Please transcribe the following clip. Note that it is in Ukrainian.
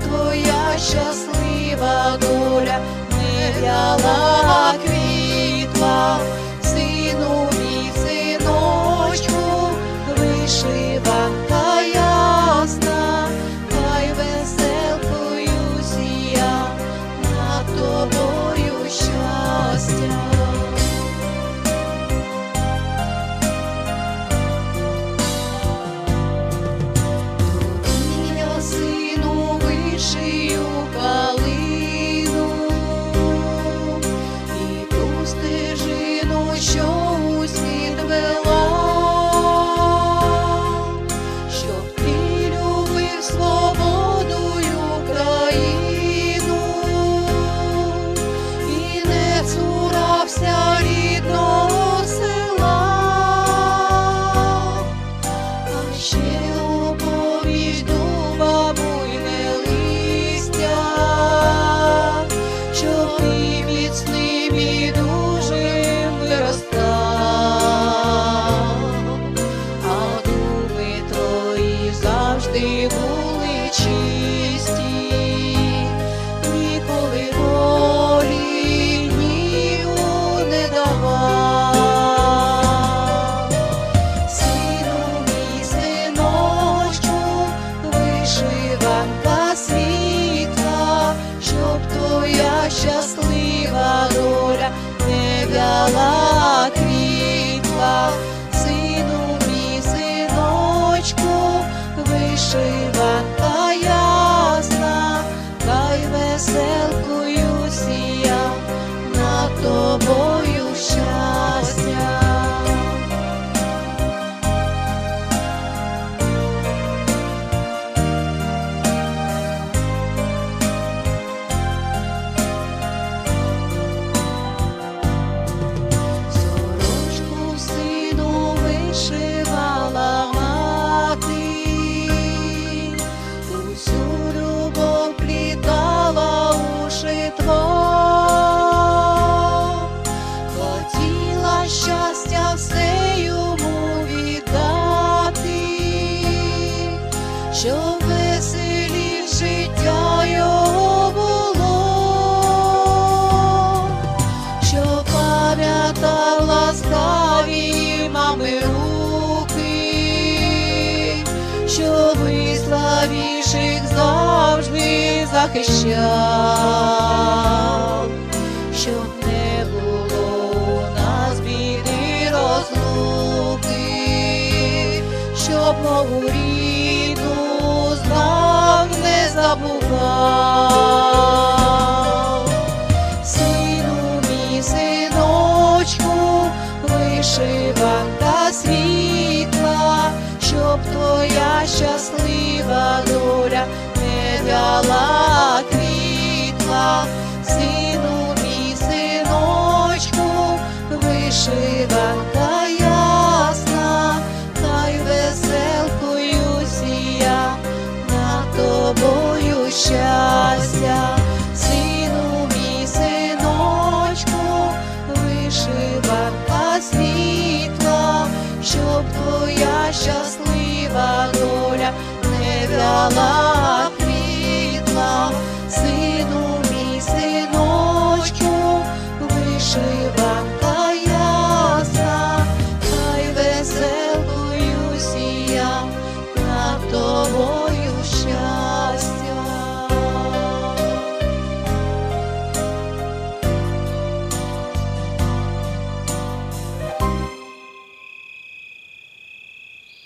твоя щаслива доля не в'яла. it's ласкаві мами руки, що ви слабіших завжди захищав, щоб не було у нас біди розлуки, щоб мову рідну знав не забував. жива та світла, щоб твоя щаслива доля не вяла квітла, сину і синочку, вишиванка ясна, хай веселкою сія на тобою щастя. щоб твоя щаслива доля не вяла.